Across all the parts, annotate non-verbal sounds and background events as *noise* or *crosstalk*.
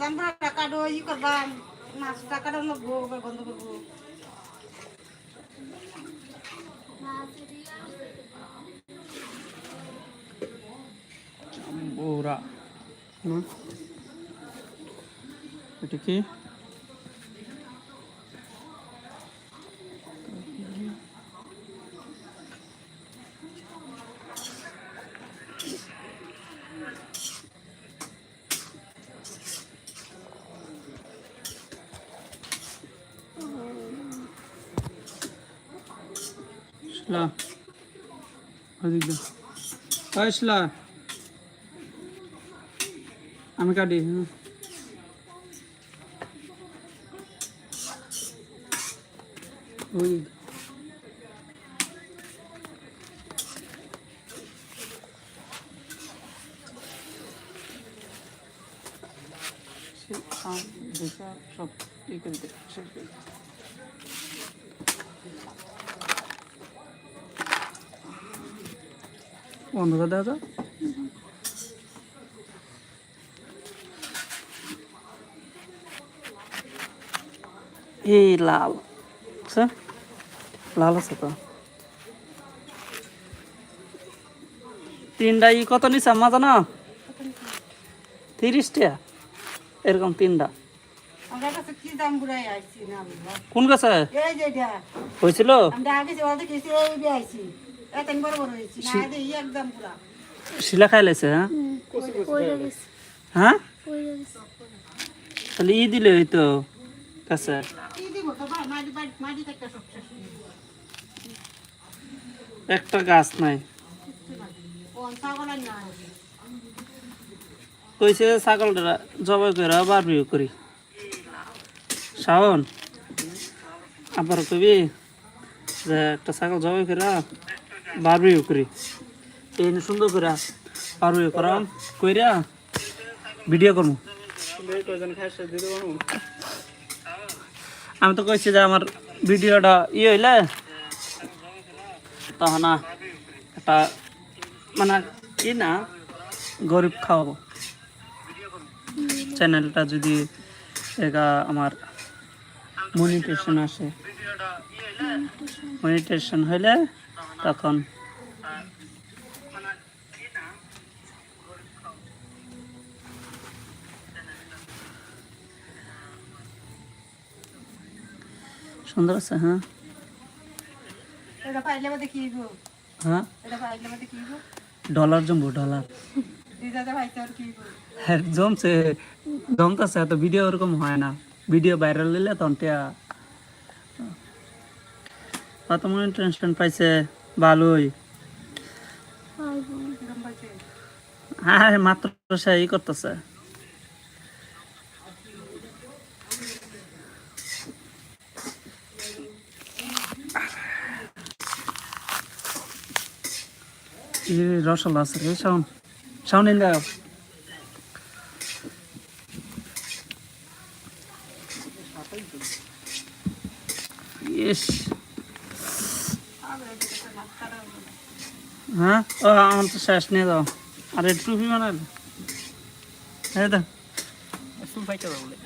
জানব কাটো ই করবা মাছটা কাটো লাগবো গন্ধ করব। বৌরা। এটা কি? শিলা ওদিক দে ওই শিলা আমি কাটি হ্যাঁ ওই সে আম দেখা সব ই করে দে শেষ করে বন্ধ করে দেওয়া যায় এই লাল লাল আছে তো। তিনটা ই কত নিছে আম্মা জানো? তিরিশ টাকা এরকম তিনটা। কোন গাছে হয়েছিল শিলা খাই লাইছে হ্যাঁ? হ্যাঁ? তাহলে ই দিলে হইতো একটা সব শেষ একটা গাছ নাই। কইছে ছাগলটা জবাই করে বারবিও করি। শাওন আবার কবি যে একটা ছাগল জবাই করে বারবিও করি এই সুন্দর করে বারবিও করাম কইরা ভিডিও করব আমি তো কইছি যে আমার ভিডিওটা ই হইলে তখন একটা মানে কি না, গরিব খাওয়াবো। চ্যানেলটা যদি এটা আমার মনিটেশন আসে। মনিটেশন হইলে তখন। সুন্দর আছে হ্যাঁ। হ্যাঁ? ডলার জমবো ডলার। হ্যাঁ জমছে জমতেছে এত ভিডিও ওরকম হয় না। ভিডিও ভাইরাল দিলে তখন কত মনে টেনশন পাইছে? ভালোই হ্যাঁ মাত্র ই করতেছে। রসগোল্লা আছে রে, শাওন। শাওন এনে দাও ইস। হ্যাঁ? ও আমার তো শেষ নিয়ে যাও আর একটু টুপি বানালে? হ্যাঁ দে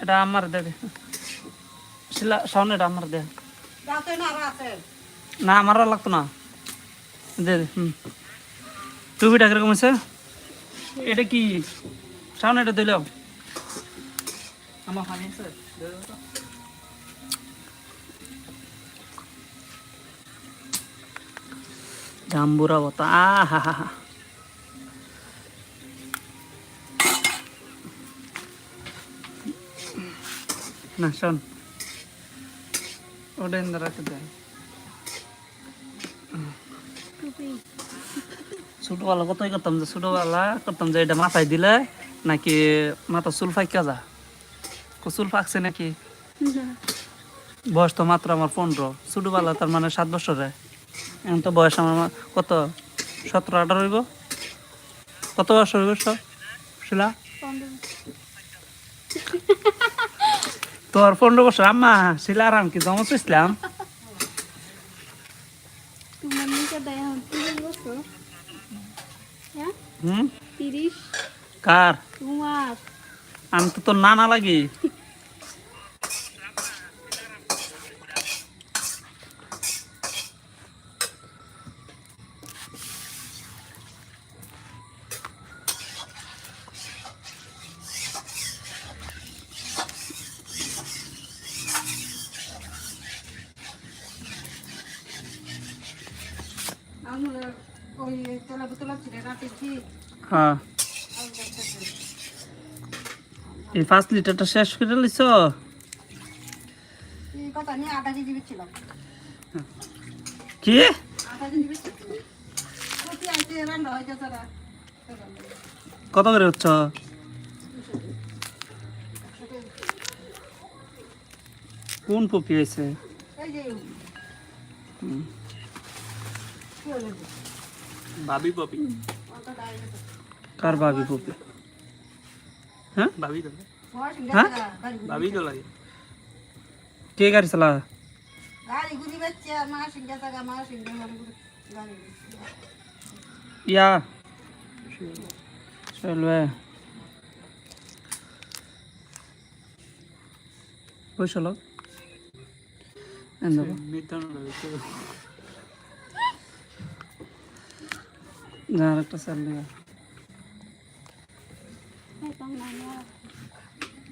এটা আমার দে দে শিলা শাওন এটা আমার দে না আমার লাগতো না। দে দে, হুম। টুপিটা কীরকম আছে এটা কি? শাওন এটা দিলেও আমার জাম্বুরা বতা আহা হা হা না শোন ওটা ইন্দা রাখতে দেয় ছোটবেলা কতই করতাম যে ছোটবেলা করতাম যে এটা মাথায় দিলে নাকি মাথা চুল ফাঁকা যা কো চুল ফাঁকছে নাকি বয়স তো মাত্র আমার পনেরো ছোটবেলা তার মানে সাত বছরে এখন তো বয়স আমার কত? সতেরো আঠারো হইব? কত বছর হইব সব শিলা? তোর পনেরো বছর। আম্মা শিলা আর কি জমা বছর। হ্যাঁ? কার? আমি তো তোর নানা লাগি আমি ওই তোলা বোতলা ছিল রাতে কি হ্যাঁ এই পাঁচ লিটারটা শেষ করে লিছ? কি? কত করে হচ্ছ কোন পপি হয়েছে এই যে কি হলো? ভাবি পপি। কার ভাবি পপি? হ্যাঁ? ভাবি গেছে হ্যাঁ? গাড়ি ভাবি তো লাগে। কে গাড়ি চালা গাড়ি গুলি বেচছে আর মা সিংহে থাকা মা সিংহে গাড়ি ইয়া। চলবে। লোক একটা দিবা এখন আমি আর এটা তোরা বই আইটা করো ওই খা পুরা কথা খা আমি রান্ধি তাহলে আমি টেনশন থাকতাম তোরা ডাক্তার ইয়াল্লা এই বয়সে চুল রেখে গেল ধর ধর ধর আমি বাঁচি তাড়াতাড়ি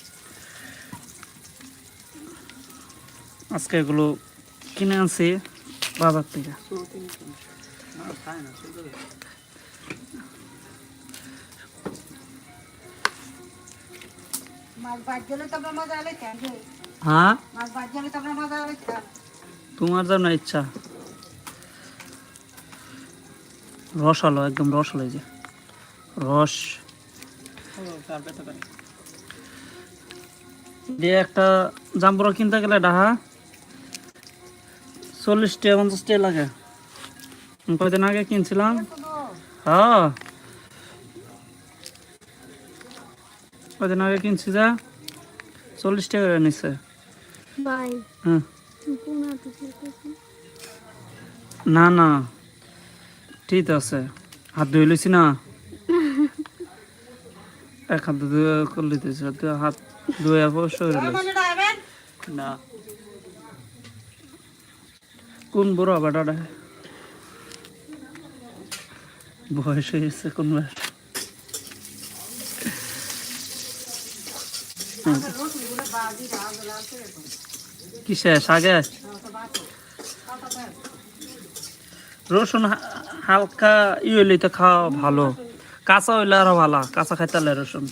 আজকে এগুলো কিনে আনছি বাজার থেকে। না না হ্যাঁ? তোমার যেন ইচ্ছা। রস আলো একদম রস আলো যে। রস। দিয়ে একটা জাম্বুরা কিনতে গেলে ডাহা। চল্লিশ টাকা পঞ্চাশ টাকা লাগে কয়দিন আগে কিনছিলাম। হ্যাঁ কয়দিন আগে কিনছি যা? চল্লিশ টাকা করে নিচ্ছে হ্যাঁ। না না। ঠিক আছে। হাত ধুয়ে লইছি না। *laughs* এক হাত ধুয়ে করে হাত ধুয়ে ডাইবেন না। কোন বুড়ো বেটাটা বয়স হয়ে গেছে কোন কিসে সাগে রসুন হালকা ই হইলে তো খাওয়া ভালো। কাঁচা হইলে আরও ভালো। কাঁচা খাইতে রসুন।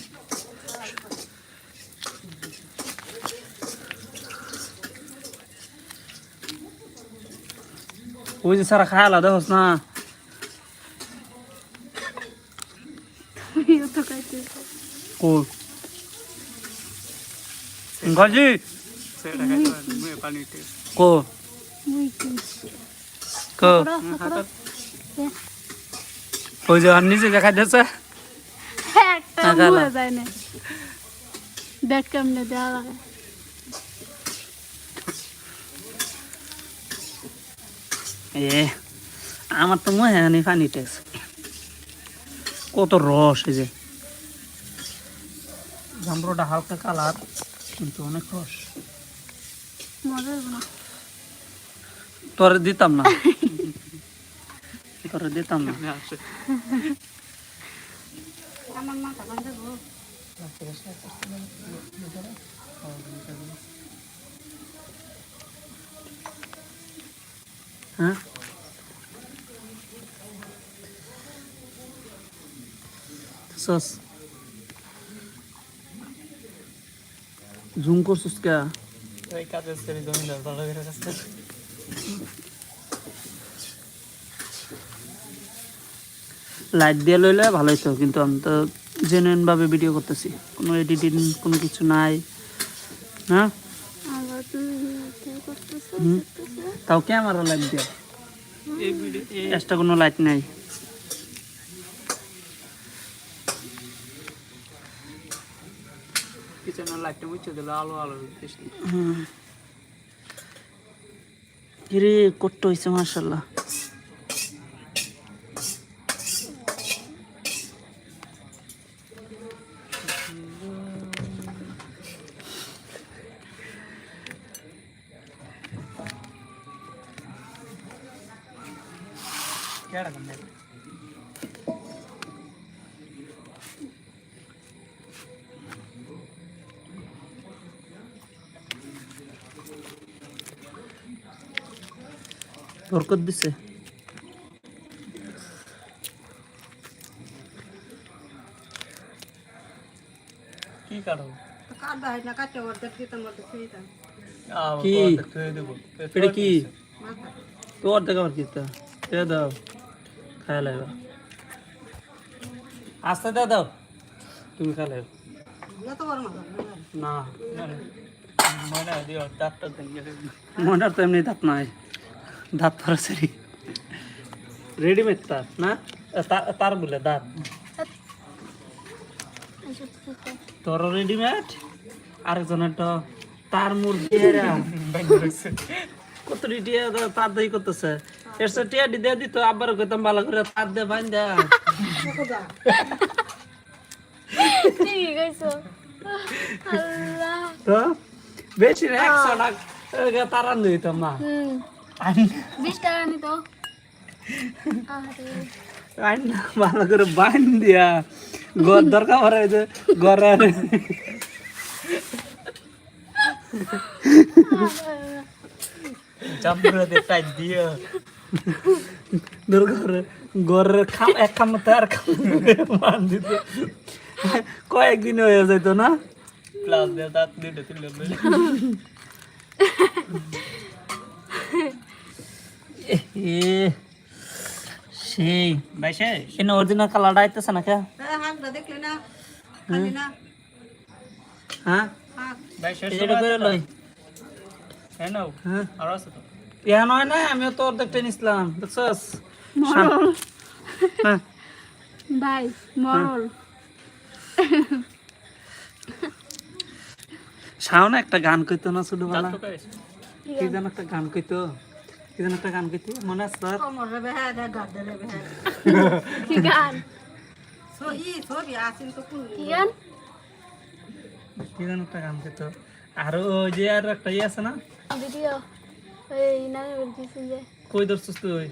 ওই যে সারা না। তুইও তো খাইতেছিস কই? গজি। কো? কি? ওই যে নিজে দেখা দিয়েছে একটা না, গেলা। মুয়ে যায় না দেখ কেমনে দেওয়া লাগে। এ আমার তো মনে হয় না পানি টেক্স কত রস এই যে। জামরোটা হালকা কালার কিন্তু অনেক রস। তোরে দিতাম না। তোরে দিতাম না। আমার মাথা হ্যাঁ? সস। জুম করছিস কে? এই কাজের সেরি জমিদার ভালো করে কাছে লাইট দিয়ে লইলে ভালো হতো কিন্তু আমি তো জেনুইন ভাবে ভিডিও করতেছি। কোনো এডিটিং কোনো কিছু নাই হ্যাঁ তাও ক্যামেরা লাইট দিয়া। এই এক্সট্রা কোনো লাইট নাই। পিছনের লাইটটা মুছে দিলে আলো আলো বেশি কিরে কষ্ট হয়েছে মার্শাল্লাহ কেডা বরকত দিছে কি কাটো কাটবা হয় না কাটতে অর্ধেক দিতাম অর্ধেক খেয়েতাম কি? থুয়ে এটা কি? তো অর্ধেক আবার কি তা? দাও। খাই লাগবে আস্তে দে দাও। তুমি খাই লাগবে না। মনে হয় দিও ডাক্তার মনের তো এমনি দাঁত নাই। দাঁত পড়াছাড়ি রেডিমেড তার না? তার বলে দাঁত। তোর রেডিমেড আরেকজনের তো তার মুরগি কত টিয়া তার দই করতেছে। এর সাথে টিয়া দিয়ে দিত আবার কইতাম ভালো করে তার দে বাইন দে ঠিক কইছো। আল্লাহ তো? বেশি না একশো টাকা তার আন দিতাম না হুম। বিশ টাকা নি তো ভালো করে বাইন দিয়া। ঘর দরকার পড়ে যে ঘরে চামড়া দিয়ে টাইট দিয়ে দরকার পড়ে খাম এক খাম তার খাম মান দিত। কয়েকদিন হয়ে যেত না? প্লাস দিয়ে দাঁত দুটো তুলে সেই এনে অরিজিনাল কালারটা আইতেছে না কে হ্যাঁ? ইয়া নয় না আমিও তো অর্ধেকটা নিছিলাম বুঝছস ভাই মরল। শাওন একটা গান কইতো না ছোটবেলা কি যেন একটা গান কইতো? যেন একটা গান কইতো মনে আছে তোর? কোমর রে বেহা দে গাদ রে বেহা *laughs* কি গান? সো ই আসিন তো কোন কি গান? কি যেন একটা গান কইতো আর ওই যে আর একটা ইয়ে আছে না? ভিডিও। এই না বলতেছি যে। কই ধরছিস তুই?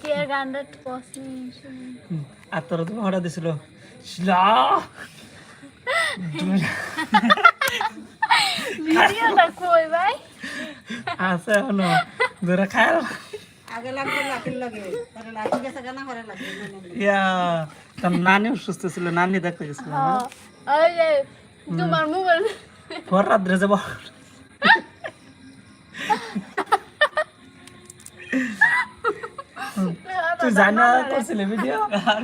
কে গানটা পছন্দ আর তোর তো ভাড়া দিছিল। শিলা! ভিডিওটা কই ভাই। আছে হলো ধরে খায় আগে লাগবে লাকির লাগে। পরে লাকি গেছে গানা করে লাগে। ইয়া তার নানি অসুস্থ ছিল নানি দেখতে গেছিল হ্যাঁ। ওই যে তোমার মোবাইল। ভর রাত্রে যাব। তুই জানা করছিলে ভিডিও আর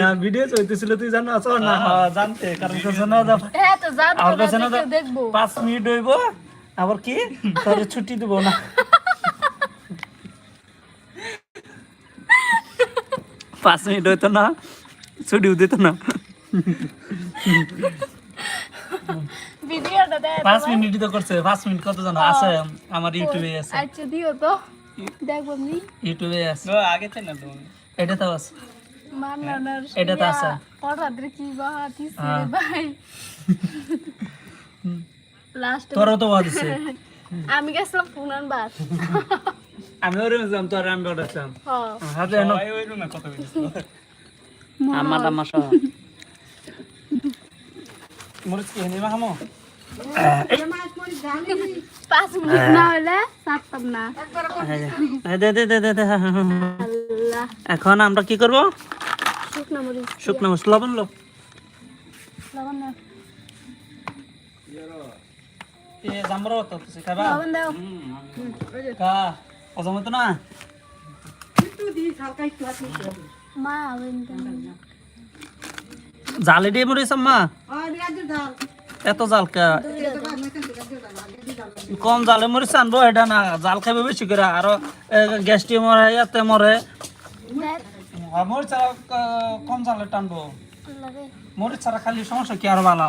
না ভিডিও চলতেছিল তুই জানো আছো না? হ্যাঁ, জানতে কারণ তো জানা হ্যাঁ তো জানতো আর দেখব। মিনিট হইব। আবার কি? তোর ছুটি দিব না। পাঁচ মিনিট হইতো না ছুটিও দিত না। পাঁচ মিনিট তো করছে পাঁচ মিনিট কত জানো? আছে আমার ইউটিউবে আছে। আচ্ছা দিও তো। দেখব আমি। ইউটিউবে আছে। ও আগে চাই না তো। এটা তো আছে। এটা তো আছে। হঠাৎ রে কি বাহাতিস হ্যাঁ। ভাই। লাস্ট তোরও তো বাদ আছে। *laughs* আমি গেছিলাম পুনান বার *laughs* আমি ওরে যাম তোর আমি বড়াছিলাম হাতে এনো। ওই রুমে আমার আমার সহ। মরিচ কি হেনি মাখামো? *coughs* পাঁচ মিনিট। না হলে ছাড়তাম না। দে দে দে দে দে। আল্লাহ। এখন আমরা কি করব? শুকনো মরিচ। শুকনো মরিচ লবণ লো। লবণ জালে দিয়ে মরিস আম্মা এত জাল কম জালে মরিচ আনব এটা না জাল খাইবে বেশি করে আরও গ্যাসটি মরে ইয়াতে মরে দেখ আর মরিচ কম জালে টানবো মরিচ ছাড়া খালি সমস্যা কি আর ভালো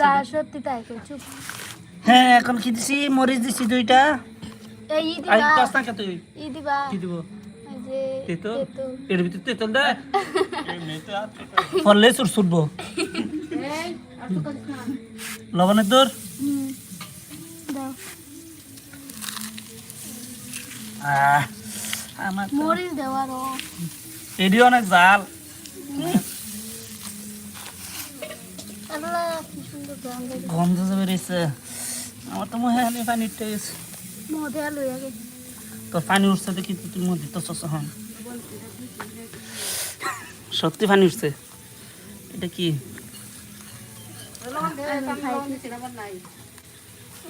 যা সত্যি তাই কই চুপ। হ্যাঁ এখন কি দিছি? মরিচ দিছি দুইটা। এই ই দিবা। কাজ না কে তুই। ই দিবা। কি দিব? যে তেতো তেতো এর ভিতরে তেতল দে। ফলে সুর সুটবো লবণের দর আমার মরিচ দেওয়ার এডি অনেক জাল আল্লাহ কি সুন্দর গান লাগে গন্ধ যে বেরিয়েছে। আমার তো মনে হয় পানি টেস্ট মধে আলু আগে। তোর পানি উঠছে দেখি তুই মধ্যে তো চষ হন। সত্যি পানি উঠছে? এটা কি?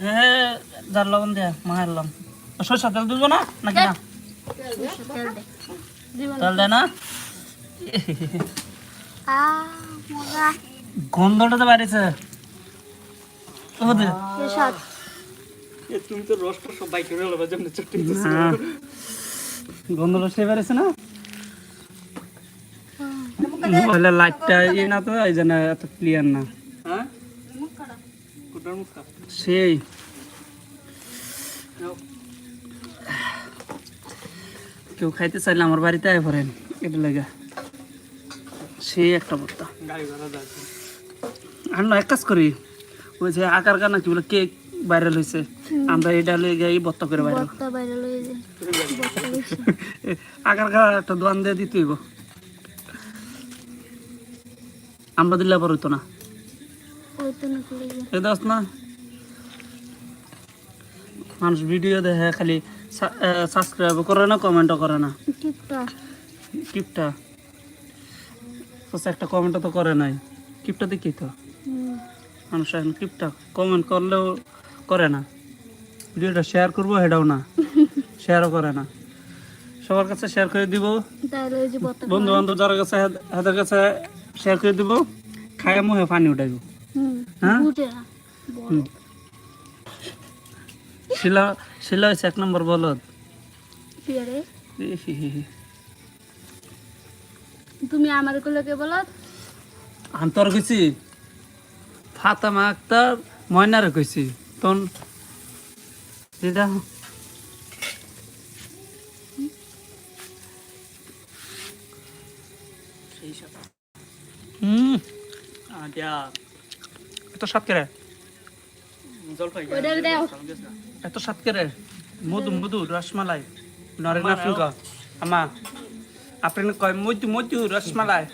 হ্যাঁ যার লবণ দেয়া মারলাম সরষা তেল দিব না? নাকি না? তেল দেয় না? গন্ধটা তো বাড়িছে। ও দে এ স্বাদ তুমি তো রসটা সব বাইকে গেল যেমন চট্টি। গন্ধটা সে বেড়েছে না? তাহলে লাইটটা ইয়ে না তো এই জন্য এত ক্লিয়ার না। হ্যাঁ? সেই। কেউ খাইতে চাইলে আমার বাড়িতে আয় পড়েন এটা লেগে। সেই একটা বর্তা গাড়ি ভাড়া যাচ্ছে আর না এক কাজ করি ওই যে আকার গানা কি বলে কেক ভাইরাল হয়েছে আমরা এটা লেগে এই বত্তা করে ভাইরাল লয়ে *laughs* আকার গা একটা দোয়ান দিয়ে দিতে হইব। আমরা দিলে আবার হইতো না। এ দাস না মানুষ ভিডিও দেখে খালি সাবস্ক্রাইব করে না কমেন্টও করে না। কিপটা? একটা কমেন্টও তো করে নাই। কিপটা দেখি তো। মানুষ এখন কিপটা কমেন্ট করলেও করে না। ভিডিওটা শেয়ার করব সেটাও না। *laughs* শেয়ারও করে না। সবার কাছে শেয়ার করে দিব। বন্ধু বান্ধব যার কাছে হাতের কাছে শেয়ার করে দিব খায় মুহে পানি উঠাইব। হ্যাঁ? শিলা শিলা হয়েছে এক নম্বর বলদ। তুমি আমার গুলোকে বলো আন্তর কইছি। ফাতামা আক্তার ময়নারে কইছি। তখন দিদা হুম। আদিয়া এত সাত কেরে? জলপাই এত সাত কেরে? মধু মধু রসমালাই। নরে না আমা। আপনি কয় মধু মধু রসমালাই।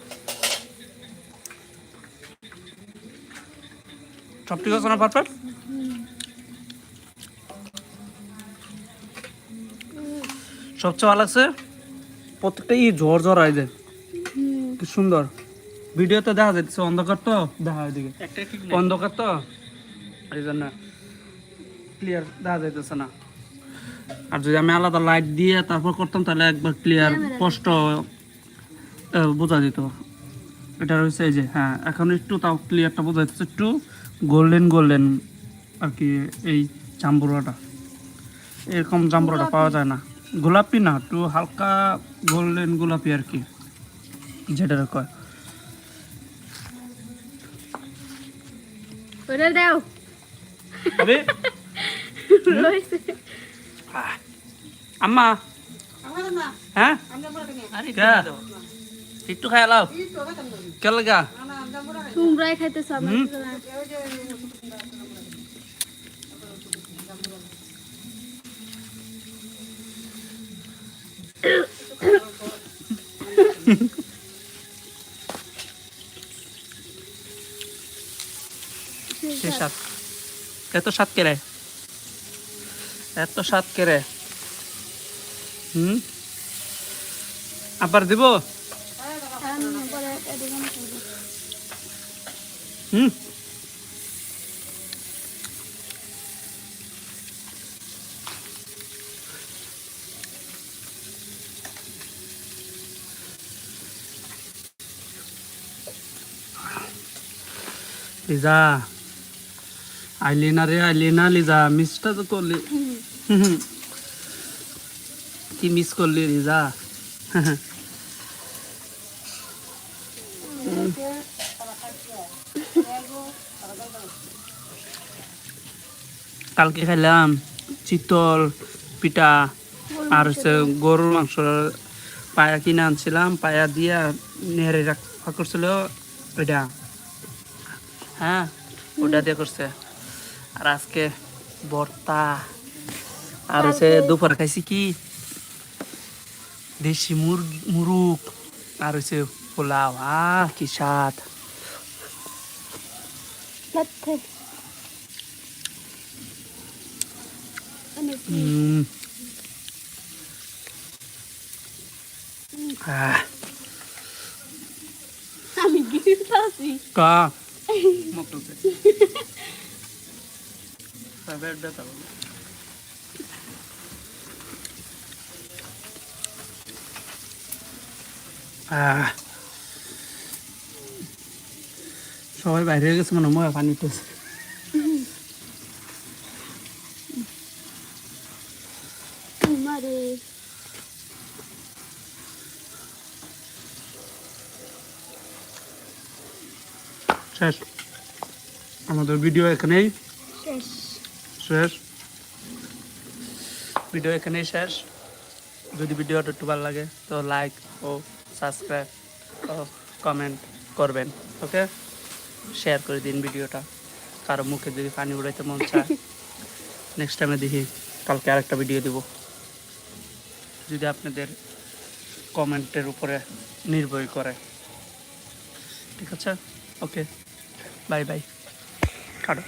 সব ঠিক আছে না পারফেক্ট? সবচেয়ে ভালো লাগছে প্রত্যেকটা ই ঝড় ঝড় আয় যায়। হুম কি সুন্দর। ভিডিওতে দেখা যাচ্ছে অন্ধকার তো? দেখা এদিকে। একটা ঠিক অন্ধকার তো? এই জন্য ক্লিয়ার দেখা যাইতেছে না। আর যদি আমি আলাদা লাইট দিয়ে তারপর করতাম তাহলে একবার ক্লিয়ার স্পষ্ট বোঝা যেত। এটা রয়েছে এই যে হ্যাঁ এখন একটু তাও ক্লিয়ারটা বোঝা যাচ্ছে একটু গোল্ডেন গোল্ডেন আর কি এই জাম্বুরাটা। এরকম জাম্বুরাটা পাওয়া যায় না। গোলাপি না একটু হালকা গোল্ডেন গোলাপি আর কি যেটা কয়। ওটা দাও। *laughs* আম্মা। হ্যাঁ? আরে একটু খাই। লাও কে লাগা? তোমরাই খাইতেছ এত সাত কেড়ে এত সাত কেড়ে হম? আবার দিব? হুম লিজা আইলি না রে আইলি না লিজা মিসটা তো করলি হুম। কি মিস করলি লিজা কালকে খাইলাম চিতল পিঠা আর হচ্ছে গরুর মাংস পায়া কিনে আনছিলাম পায়া দিয়া নেড়ে রাখা করছিল ওইটা হ্যাঁ ওটা দিয়ে করছে। আর আজকে ভর্তা। আর হচ্ছে দুপুর খাইছি কি? দেশি মুরগি মুরুগ আর হচ্ছে পোলাও। আহ কি স্বাদ। আমি আছি ka. Mokluke. Saber. Ah. সবাই বাইরে গেছে মনে পানি পেয়েছে তোমারে শেষ। আমাদের ভিডিও এখানেই। শেষ। শেষ। ভিডিও এখানেই শেষ। যদি ভিডিওটা একটু ভালো লাগে তো লাইক ও সাবস্ক্রাইব ও কমেন্ট করবেন ওকে শেয়ার করে দিন ভিডিওটা। কারও মুখে যদি পানি উড়াইতে মন চায় *laughs* নেক্সট টাইমে দেখি কালকে আরেকটা ভিডিও দেব। যদি আপনাদের কমেন্টের উপরে নির্ভর করে। ঠিক আছে? Okay bye bye. কাটো।